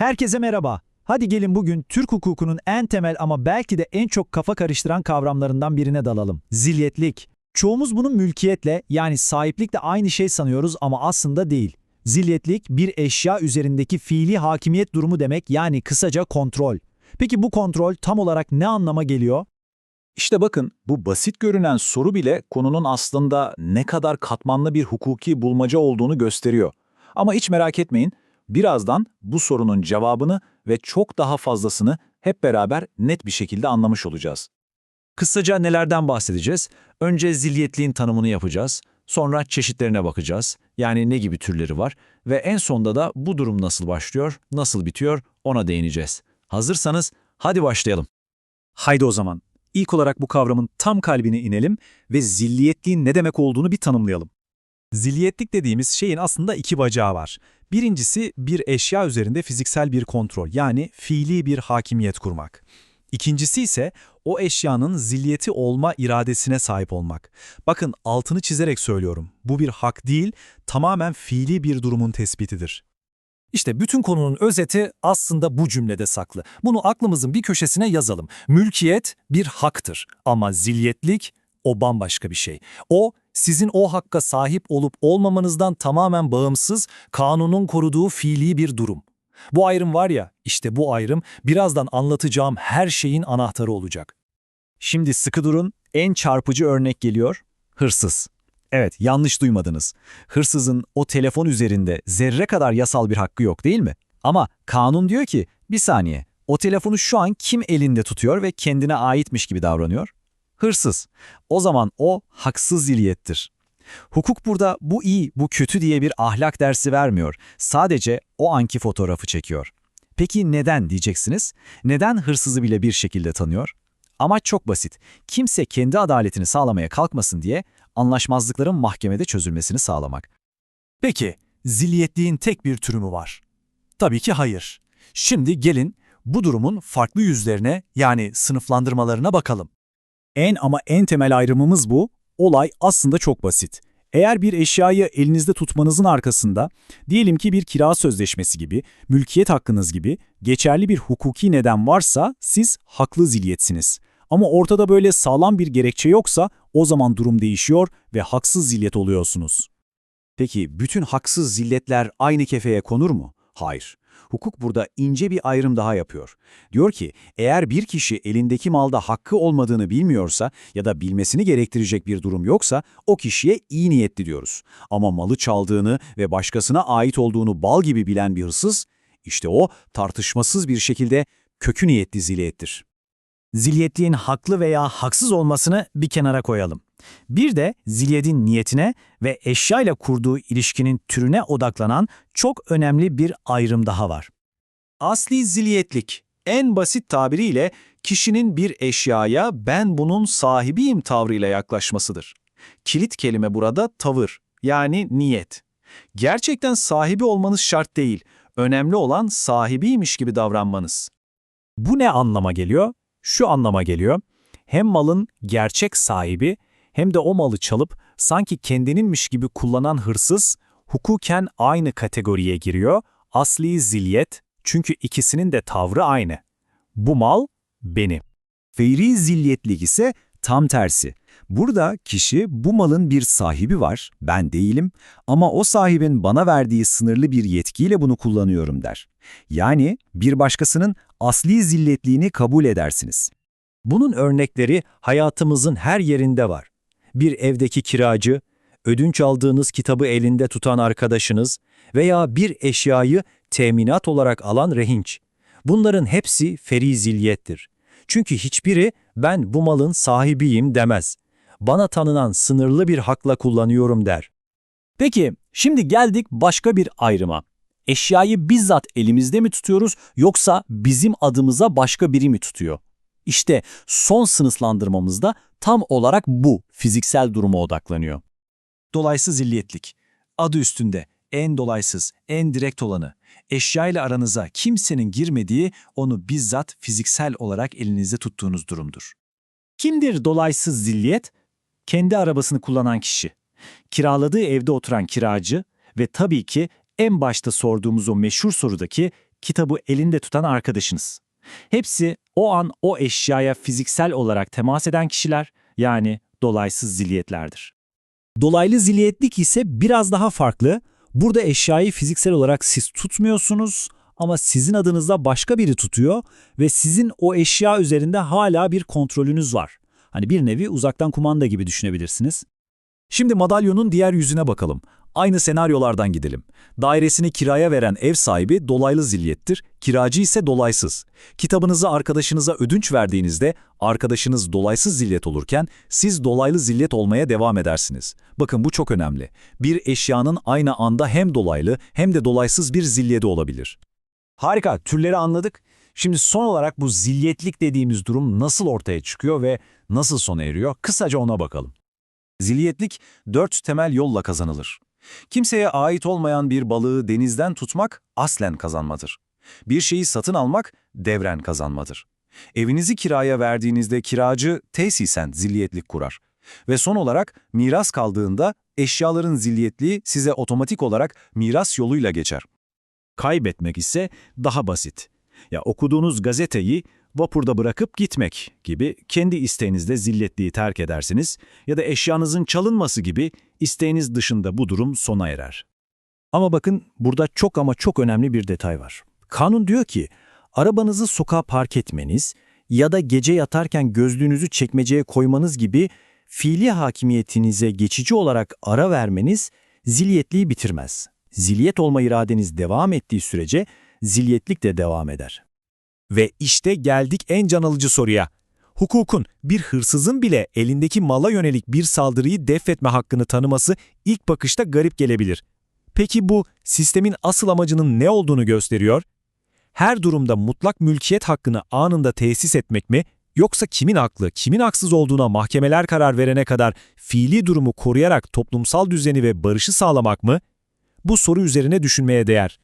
Herkese merhaba. Hadi gelin bugün Türk hukukunun en temel ama belki de en çok kafa karıştıran kavramlarından birine dalalım. Zilyetlik. Çoğumuz bunu mülkiyetle yani sahiplikle aynı şey sanıyoruz ama aslında değil. Zilyetlik bir eşya üzerindeki fiili hakimiyet durumu demek yani kısaca kontrol. Peki bu kontrol tam olarak ne anlama geliyor? İşte bakın bu basit görünen soru bile konunun aslında ne kadar katmanlı bir hukuki bulmaca olduğunu gösteriyor. Ama hiç merak etmeyin, birazdan bu sorunun cevabını ve çok daha fazlasını hep beraber net bir şekilde anlamış olacağız. Kısaca nelerden bahsedeceğiz? Önce zilyetliğin tanımını yapacağız. Sonra çeşitlerine bakacağız. Yani ne gibi türleri var. Ve en sonda da bu durum nasıl başlıyor, nasıl bitiyor ona değineceğiz. Hazırsanız hadi başlayalım. Haydi o zaman. İlk olarak bu kavramın tam kalbine inelim ve zilliyetliğin ne demek olduğunu bir tanımlayalım. Zilliyetlik dediğimiz şeyin aslında iki bacağı var. Birincisi bir eşya üzerinde fiziksel bir kontrol yani fiili bir hakimiyet kurmak. İkincisi ise o eşyanın zilliyeti olma iradesine sahip olmak. Bakın altını çizerek söylüyorum. Bu bir hak değil, tamamen fiili bir durumun tespitidir. İşte bütün konunun özeti aslında bu cümlede saklı. Bunu aklımızın bir köşesine yazalım. Mülkiyet bir haktır ama zilyetlik o bambaşka bir şey. O, sizin o hakka sahip olup olmamanızdan tamamen bağımsız, kanunun koruduğu fiili bir durum. Bu ayrım var ya, işte bu ayrım birazdan anlatacağım her şeyin anahtarı olacak. Şimdi sıkı durun, en çarpıcı örnek geliyor. Hırsız. Evet, yanlış duymadınız. Hırsızın o telefon üzerinde zerre kadar yasal bir hakkı yok değil mi? Ama kanun diyor ki, bir saniye, o telefonu şu an kim elinde tutuyor ve kendine aitmiş gibi davranıyor? Hırsız. O zaman o haksız zilyettir. Hukuk burada bu iyi, bu kötü diye bir ahlak dersi vermiyor. Sadece o anki fotoğrafı çekiyor. Peki neden diyeceksiniz? Neden hırsızı bile bir şekilde tanıyor? Amaç çok basit. Kimse kendi adaletini sağlamaya kalkmasın diye anlaşmazlıkların mahkemede çözülmesini sağlamak. Peki, zilyetliğin tek bir türü mü var? Tabii ki hayır. Şimdi gelin bu durumun farklı yüzlerine yani sınıflandırmalarına bakalım. En ama en temel ayrımımız bu. Olay aslında çok basit. Eğer bir eşyayı elinizde tutmanızın arkasında, diyelim ki bir kira sözleşmesi gibi, mülkiyet hakkınız gibi geçerli bir hukuki neden varsa siz haklı zilyetsiniz. Ama ortada böyle sağlam bir gerekçe yoksa o zaman durum değişiyor ve haksız zilyet oluyorsunuz. Peki bütün haksız zilletler aynı kefeye konur mu? Hayır. Hukuk burada ince bir ayrım daha yapıyor. Diyor ki eğer bir kişi elindeki malda hakkı olmadığını bilmiyorsa ya da bilmesini gerektirecek bir durum yoksa o kişiye iyi niyetli diyoruz. Ama malı çaldığını ve başkasına ait olduğunu bal gibi bilen bir hırsız, işte o tartışmasız bir şekilde kökü niyetli zilyettir. Zilyetliğin haklı veya haksız olmasını bir kenara koyalım. Bir de zilyedin niyetine ve eşyayla kurduğu ilişkinin türüne odaklanan çok önemli bir ayrım daha var. Asli zilyetlik, en basit tabiriyle kişinin bir eşyaya ben bunun sahibiyim tavrıyla yaklaşmasıdır. Kilit kelime burada tavır, yani niyet. Gerçekten sahibi olmanız şart değil, önemli olan sahibiymiş gibi davranmanız. Bu ne anlama geliyor? Şu anlama geliyor. Hem malın gerçek sahibi hem de o malı çalıp sanki kendininmiş gibi kullanan hırsız hukuken aynı kategoriye giriyor. Asli zilyet çünkü ikisinin de tavrı aynı. Bu mal benim. Feyri zilyetlik ise tam tersi. Burada kişi bu malın bir sahibi var, ben değilim ama o sahibin bana verdiği sınırlı bir yetkiyle bunu kullanıyorum der. Yani bir başkasının asli zilletliğini kabul edersiniz. Bunun örnekleri hayatımızın her yerinde var. Bir evdeki kiracı, ödünç aldığınız kitabı elinde tutan arkadaşınız veya bir eşyayı teminat olarak alan rehinç. Bunların hepsi feriziliyettir. Çünkü hiçbiri ben bu malın sahibiyim demez. Bana tanınan sınırlı bir hakla kullanıyorum der. Peki, şimdi geldik başka bir ayrıma. Eşyayı bizzat elimizde mi tutuyoruz yoksa bizim adımıza başka biri mi tutuyor? İşte son sınıflandırmamızda tam olarak bu fiziksel duruma odaklanıyor. Dolaysız zilliyetlik. Adı üstünde en dolaysız, en direkt olanı. Eşya ile aranıza kimsenin girmediği, onu bizzat fiziksel olarak elinizde tuttuğunuz durumdur. Kimdir dolaysız zilliyet? Kendi arabasını kullanan kişi. Kiraladığı evde oturan kiracı ve tabii ki en başta sorduğumuz o meşhur sorudaki kitabı elinde tutan arkadaşınız. Hepsi o an o eşyaya fiziksel olarak temas eden kişiler yani dolaysız zilyetlerdir. Dolaylı zilyetlik ise biraz daha farklı. Burada eşyayı fiziksel olarak siz tutmuyorsunuz ama sizin adınızda başka biri tutuyor ve sizin o eşya üzerinde hala bir kontrolünüz var. Hani bir nevi uzaktan kumanda gibi düşünebilirsiniz. Şimdi madalyonun diğer yüzüne bakalım. Aynı senaryolardan gidelim. Dairesini kiraya veren ev sahibi dolaylı zilyettir, kiracı ise dolaysız. Kitabınızı arkadaşınıza ödünç verdiğinizde arkadaşınız dolaysız zilyet olurken siz dolaylı zilyet olmaya devam edersiniz. Bakın bu çok önemli. Bir eşyanın aynı anda hem dolaylı hem de dolaysız bir zilyeti olabilir. Harika, türleri anladık. Şimdi son olarak bu zilyetlik dediğimiz durum nasıl ortaya çıkıyor ve nasıl sona eriyor? Kısaca ona bakalım. Zilyetlik dört temel yolla kazanılır. Kimseye ait olmayan bir balığı denizden tutmak aslen kazanmadır. Bir şeyi satın almak devren kazanmadır. Evinizi kiraya verdiğinizde kiracı tesisen zilyetlik kurar. Ve son olarak miras kaldığında eşyaların zilyetliği size otomatik olarak miras yoluyla geçer. Kaybetmek ise daha basit. Ya okuduğunuz gazeteyi vapurda bırakıp gitmek gibi kendi isteğinizle zilletliği terk edersiniz ya da eşyanızın çalınması gibi isteğiniz dışında bu durum sona erer. Ama bakın burada çok ama çok önemli bir detay var. Kanun diyor ki arabanızı sokağa park etmeniz ya da gece yatarken gözlüğünüzü çekmeceye koymanız gibi fiili hakimiyetinize geçici olarak ara vermeniz zilyetliği bitirmez. Zilyet olma iradeniz devam ettiği sürece zilyetlik de devam eder. Ve işte geldik en can alıcı soruya. Hukukun bir hırsızın bile elindeki mala yönelik bir saldırıyı defetme hakkını tanıması ilk bakışta garip gelebilir. Peki bu sistemin asıl amacının ne olduğunu gösteriyor? Her durumda mutlak mülkiyet hakkını anında tesis etmek mi, yoksa kimin haklı, kimin haksız olduğuna mahkemeler karar verene kadar fiili durumu koruyarak toplumsal düzeni ve barışı sağlamak mı? Bu soru üzerine düşünmeye değer.